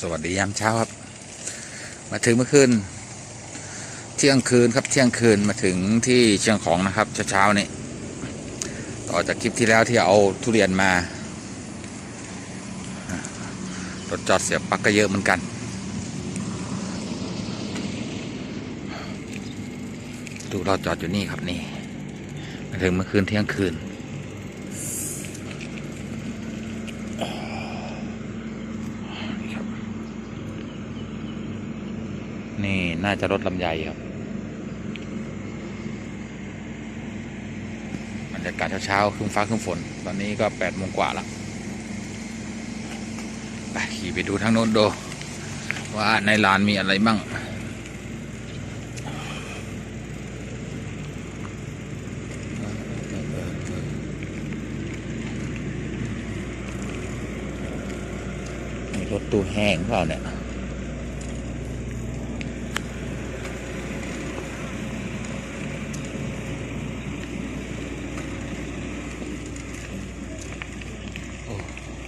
สวัสดียามเช้าครับ มาถึงเมื่อคืนเที่ยงคืนครับเที่ยงคืนมาถึงที่เชียงของนะครับเช้าๆนี่ต่อจากคลิปที่แล้วที่เอาทุเรียนมารถจอดเสียบปลั๊กก็เยอะเหมือนกัน ดูเราจอดอยู่นี่ครับนี่มาถึงเมื่อคืนเที่ยงคืนครับ น่าจะรถลำไยครับบรรยากาศเช้าๆครึ้มฟ้าครึ้มฝน ตอนนี้ก็แปดโมงกว่าแล้วไปขี่ไปดูทางโน้นดูว่าในลานมีอะไรบ้างรถตู้แห้งเปล่าเนี่ย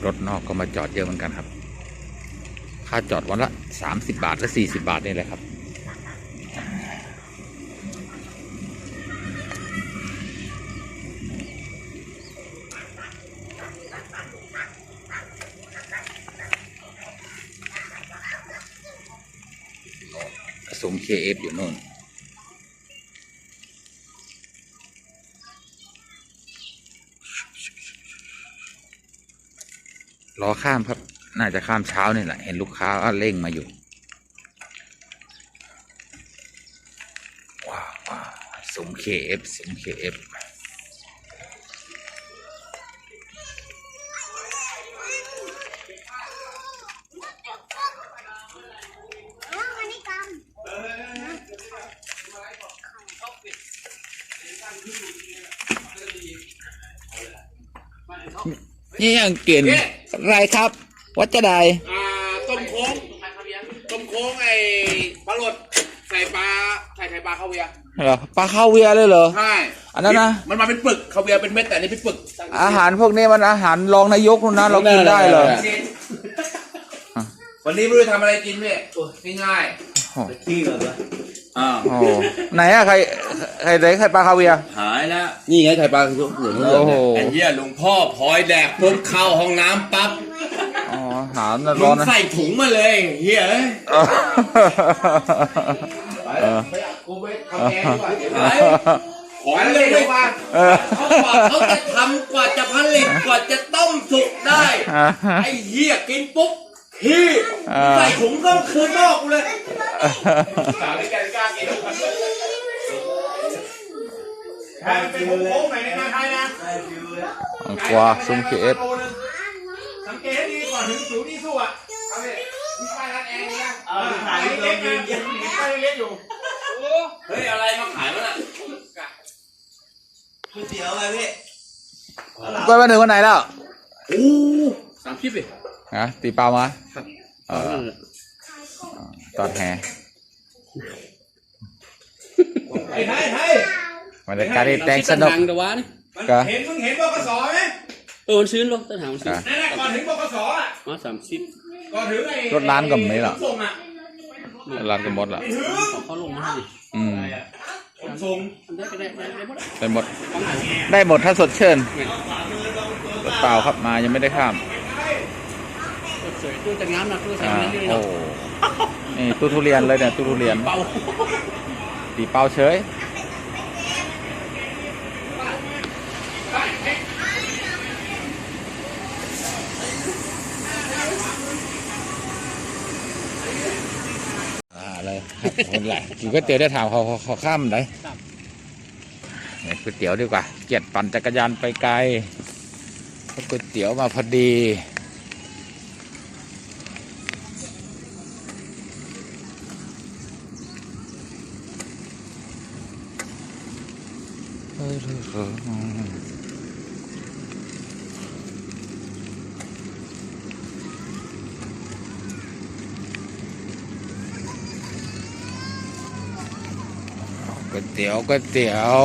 รถนอกก็มาจอดเยอะเหมือนกันครับ ค่าจอดวันละสามสิบาทหรือสี่สิบาทนี่แหละครับ สม KF อยู่นู่น อข้ามครับ น่าจะข้ามเช้านี่แหละ เห็นลูกค้าเร่งมาอยู่ว้าวว้าวสม KF สม KF อันนี้กำนี่ยังเปลี่ ยนไรครับ วัดจะได้อ่าต้มโค้งต้มโค้งไอ้ปลาหลดใส่ปลาใส่ไข่ปลาคาเวียร์เหรอปลาข้าวเวียเลยเหรอ ใช่อันนั้นนะ มันมาเป็นปึกคาเวียร์เป็นเม็ดแต่อันนี้เป็นปึกอาหารพวกนี้มันอาหารรองนายกนู่นนะเรากินได้เหรอวันนี้ไม่รู้จะทำอะไรกินเนี่ยง่ายขี้เหรอวะๆ อ่าโอ้ไหนอะใครใครไหนใครปลาคาเวียหายแล้วนี่ไงไข่ปลาคือเหลืองโอ้โห ไอ้เหี้ยหลวงพ่อพลอยแดกปุ๊บเข้าห้องน้ำปั๊บอ๋ออาหารน่ะมึร้องนนะใส่ถุงมาเลยเฮียเอ้ยเออไปเออไปกูไปทำแกงดีกว่าเดี๋ยวไปไปของไปเลเลยยเดี๋ยวมาเออเขากว่าเขาจะทำกว่าจะผลิตกว่าจะต้มสุกได้ ไอ้เหี้ยกินปุ๊บ ขี้อ่ใส่ถุงก็คืนนอกกูเลยสาวด้วยกันกล้ากินใครเป็นโค้งๆหน่อยในการไทยนะอังกวาซุ่ม KF สังเกตดีก่อนถึงศูงที่สู้อะเอาเลยมีป้ายร้านแอร์นี่นะเออถ่ายรูปเล็กๆยืนะนยันมีป้ายเล็กๆอยู่เฮ้ยอะไรมาขายวะน่ะก๋วยเตี๋ยวอะไรพี่ไปมาถึงวันไหนแล้วโอ้สามคลิปเลย ฮะตีเปล่ามาเออตอดแหไอ้ไทยไทยบรรยากาศนี่แต่งสนุกทางเดยววะนี่มันกะเห็นมึงเห็นบกสไหมเออมันซื้อรถต้นหางมันซื้ออะนั่นแหละก่อนถึงบกสอะมาสามสิบก่อนถึงไอ้รถร้านก็ไม่หรอกขนส่งอะร้านก็หมดละไม่ถึงเขาเขาลงมาให้ดิอืมขนส่งได้ก็ได้ได้ได้หมดได้หมด ได้หมดถ้าสดเชิญรถเปล่าครับมายังไม่ได้ข้าม สวยตู้จะงามนะตู้ใส่อ่าเงินเยโอ้อะนี่ตู้ทุเรียนเลยเนี่ยตู้ทุเรียนเบาตีเปล่าเฉย อ่าเลยครับคนไหลกินก๋วยเตี๋ยวได้ถามเขาเขาเขาข้ามไหนเนี่ยก๋วยเตี๋ยวดีกว่า เกียรติปั่นจักรยานไปไกลก๋วยเตี๋ยวมาพอดี ก๋วยเตี๋ยวก๋วยเตี๋ยว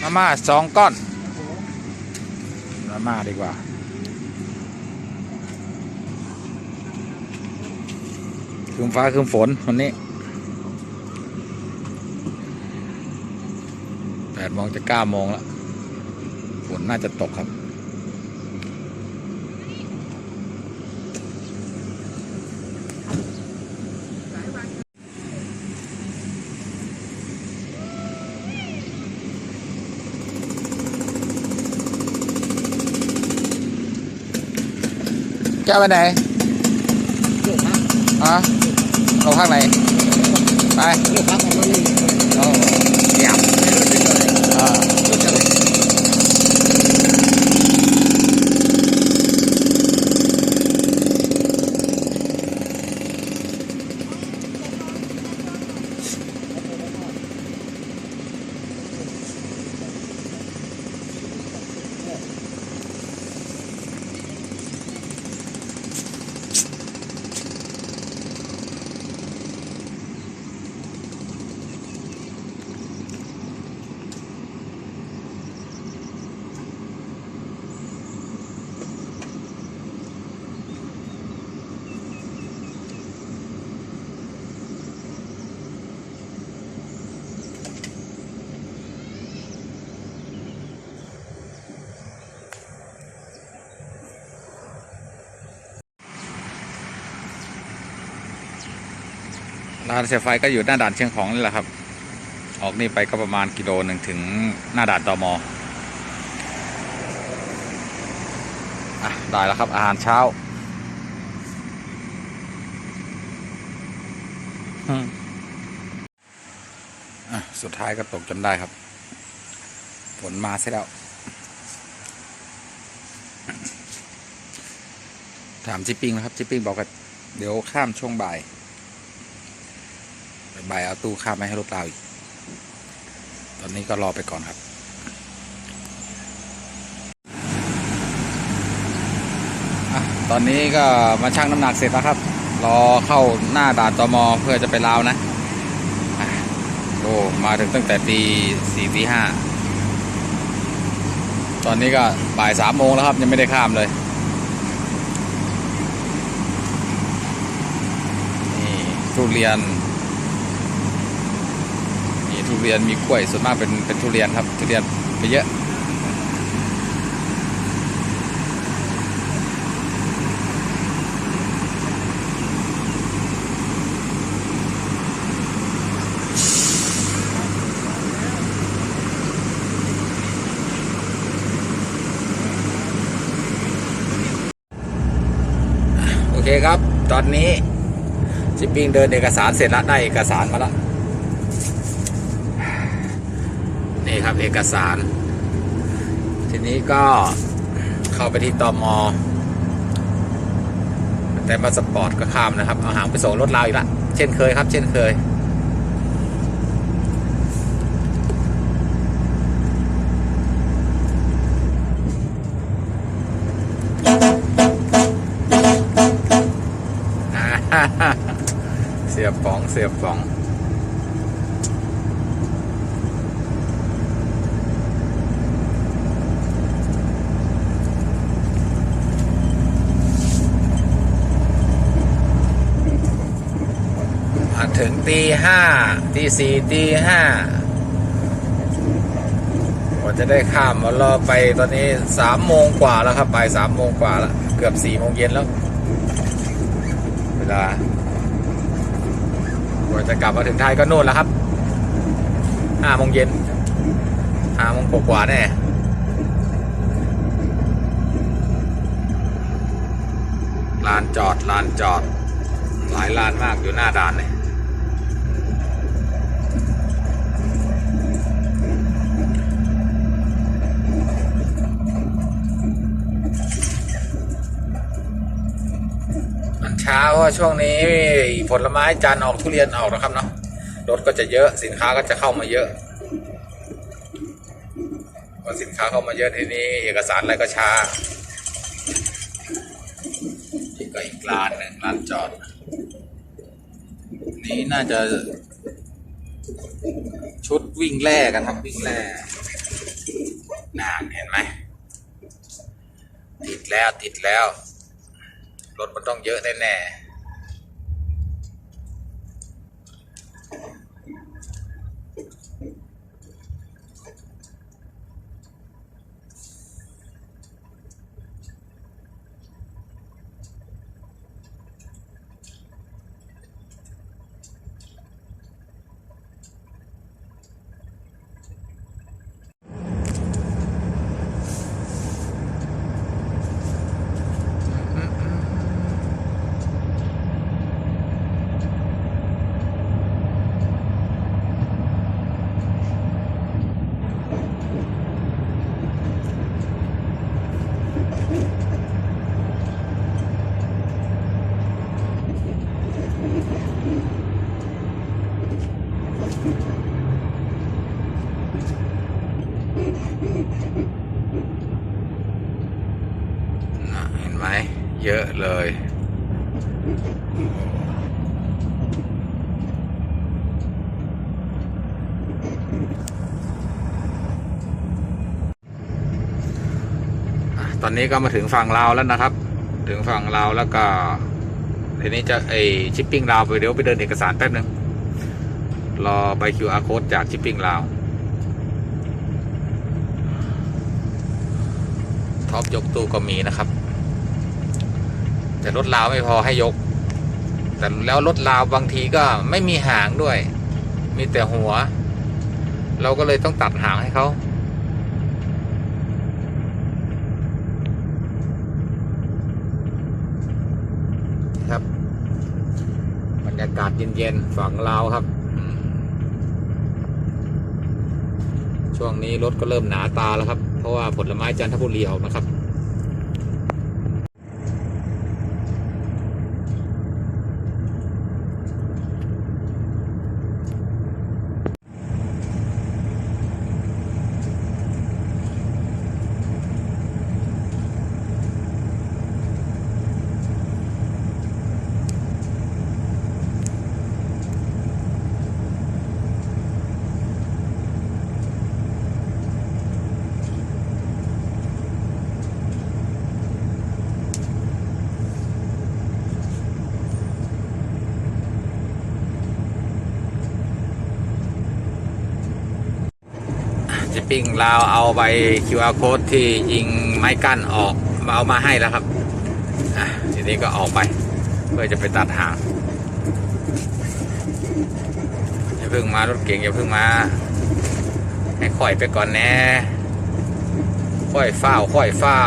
มาม่าสองก้อนนด้านหน้าดีกว่าคืมฟ้าคืมฝนวันนี้แป ดโมงจะเก้าโมงแล้วฝนน่าจะตกครับ แก้วไปไหนอะเราพักไหน ไป ลูกพักของมันนี่ เอาเงียบ อ่าร้านเสียไฟก็อยู่หน้าด่านเชียงของนี่แหละครับ ออกนี่ไปก็ประมาณกิโลหนึ่งถึงหน้าด่านตมอะได้แล้วครับอาหารเช้าสุดท้ายก็ตกจนได้ครับ ฝนมาเสียแล้ว ถามจิปปิ้งนะครับจิปปิ้งบอกว่าเดี๋ยวข้ามช่วงบ่าย ใบเอาตู้ข้ามไม่ให้รถเราอีก ตอนนี้ก็รอไปก่อนครับอตอนนี้ก็มาชั่งน้ำหนักเสร็จแล้วครับ รอเข้าหน้าด่านตมเพื่อจะไปลาวนะโอ้มาถึงตั้งแต่ตีสี่ตีห้าตอนนี้ก็บ่ายสามโมงแล้วครับ ยังไม่ได้ข้ามเลยนี่ทุเรียน รียนมีกล้วยส่วนมากเป็นเป็นทุเรียนครับทุเรียนไปเยอะโอเคครับ ตอนนี้ชิปปิ้งเดินเอกสารเสร็จแล้วได้เอกสารมาแล้ว นี่ครับเอกสาร ทีนี้ก็เข้าไปที่ตอมอแต่มาสปอร์ตก็ข้ามนะครับ เอาหางไปส่งรถเราอีกละเช่นเคยครับ เช่นเคย เสียบป๋องเสียบป๋อง ถึงตีห้าตีสี่ตีห้ากว่าจะได้ข้ามมารอไปตอนนี้สามโมงกว่าแล้วครับไปสามโมงกว่าแล้วเกือบสี่โมงเย็นแล้ว เวลากว่าจะกลับมาถึงไทยก็โน่นแล้วครับห้าโมงเย็นห้าโมงกว่าแน่ลานจอดลานจอด หลายลานมากอยู่หน้าด่านเลย ช้าเพราะว่าช่วงนี้ผลไม้จันออกทุเรียนออกนะครับเนาะรถก็จะเยอะสินค้าก็จะเข้ามาเยอะพอสินค้าเข้ามาเยอะทีนี้เอกสารอะไรก็ช้าอีกก็อีกลานหนึ่งลานจอด นี่น่าจะ ชุดวิ่งแร่กันครับวิ่งแร่น่าเห็นไหมติดแล้วติดแล้ว รถมันต้องเยอะแน่ เยอะเลย ตอนนี้ก็มาถึงฝั่งลาวแล้วนะครับ ถึงฝั่งลาวแล้วก็ทีนี้จะไอชิปปิ้งลาวไปเดี๋ยวไปเดินเอกสารแป๊บนึง รอใบ QR code จากชิปปิ้งลาวท็อปยกตู้ก็มีนะครับ แต่รถลาวไม่พอให้ยก แต่แล้วรถลาวบางทีก็ไม่มีหางด้วย มีแต่หัว เราก็เลยต้องตัดหางให้เขาครับบรรยากาศเย็นๆฝั่งลาวครับ ช่วงนี้รถก็เริ่มหนาตาแล้วครับ เพราะว่าผลไม้จันทบุรีออกนะครับ จิ ปิ้งลาวเอาใบ QR code ที่ยิงไม้กั้นออกมาเอามาให้แล้วครับอะทีนี้ก็ออกไป เพื่อจะไปตัดหางอย่าเพิ่งมารถเก่งอย่าเพิ่งมา ให้ค่อยไปก่อนแน่ค่อยเฝ้าค่อยเฝ้า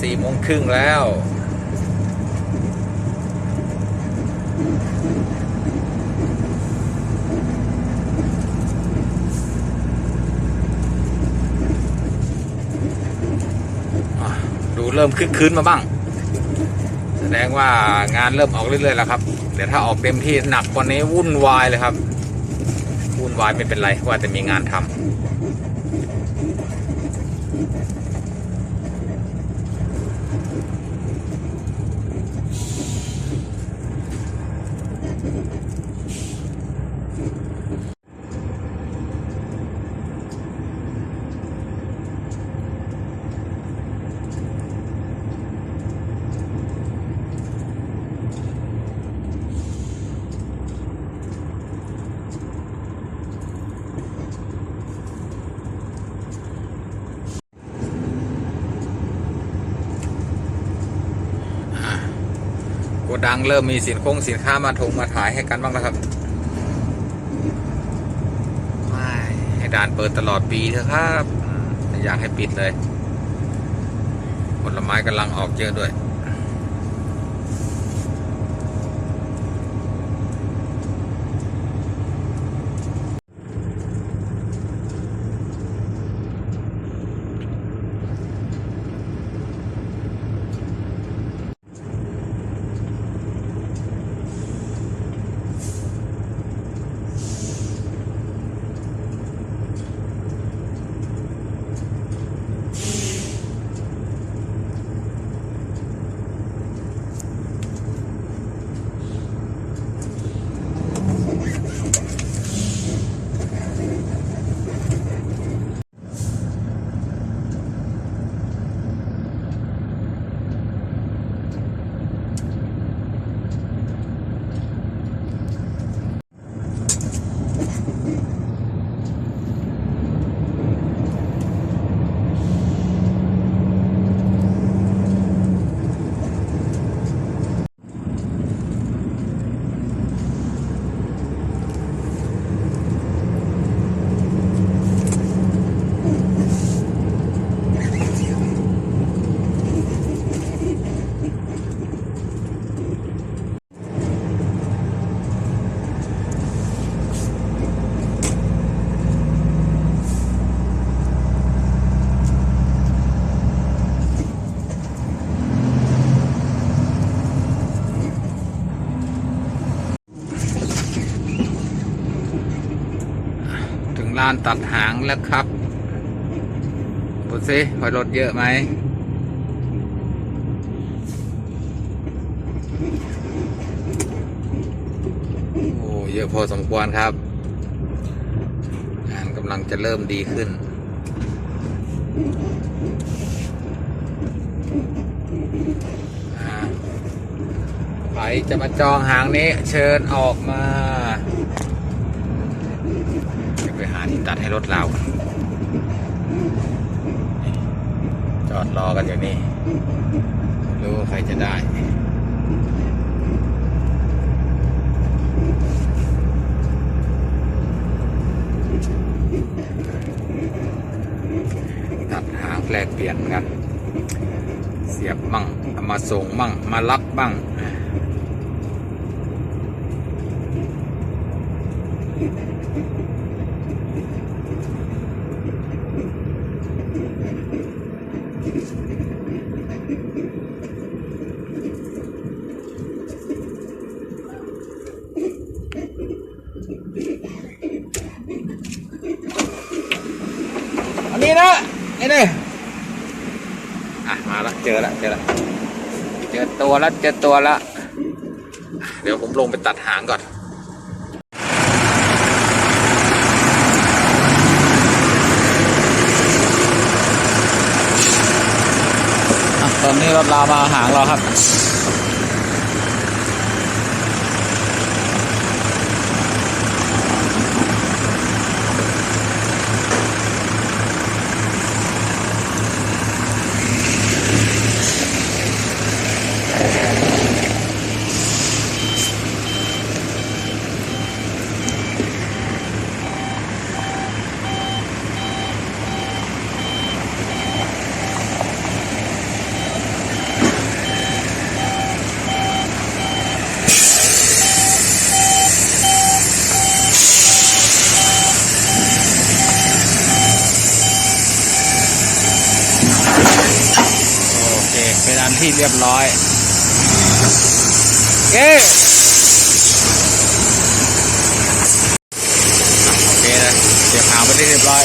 สี่โมงครึ่งแล้ว อะดู เริ่มคึกคืนมาบ้าง แสดงว่างานเริ่มออกเรื่อยๆแล้วครับ เดี๋ยวถ้าออกเต็มที่หนักกว่านี้วุ่นวายเลยครับ วุ่นวายไม่เป็นไรว่าจะมีงานทำ ดังเริ่มมีสินคงสินค้ามาถงมาถ่ายให้กันบ้างแล้วครับไม่ให้ด่านเปิดตลอดปีเถอะครับไม่อยากให้ปิดเลย ผลไม้กำลังออกเยอะด้วยานตัดหางแล้วครับดูสิพอยรถเยอะไหม โอ้ เยอะพอสมควรครับ งานกำลังจะเริ่มดีขึ้น ใครจะมาจองหางนี้เชิญออกมา ไปหาที่ตัดให้รถเราจอดรอกันอยู่นี่รู้ว่าใครจะได้ตัดหางแปลกเปลี่ยนกัน เสียบมั่งมาส่งมั่ง มารับบ้าง นนี้นะไอ้นี่อะมาละเจอละเจอละเจอตัวละเจอตัวละเดี๋ยวผมลงไปตัดหางก่อนอะตอนนี้รถลามาหางเราครับ รียบร้อยโอเคโอเคนะเสียบหางไปได้เรียบร้อย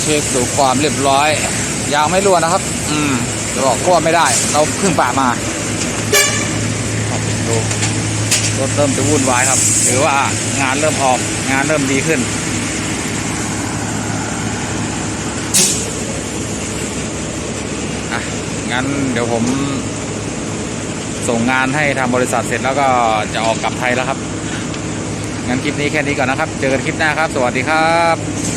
เช็คดูความเรียบร้อย ยางไม่รั่วนะครับ อืมจะบอกขั้วไม่ได้ เราเพิ่งป่ามาดูรถเริ่มจะวุ่นวายครับ ถือว่างานเริ่มออก งานเริ่มดีขึ้น อะ งั้นเดี๋ยวผมส่งงานให้ทางบริษัทเสร็จแล้วก็จะออกกลับไทยแล้วครับ งั้นคลิปนี้แค่นี้ก่อนนะครับ เจอกันคลิปหน้าครับ สวัสดีครับ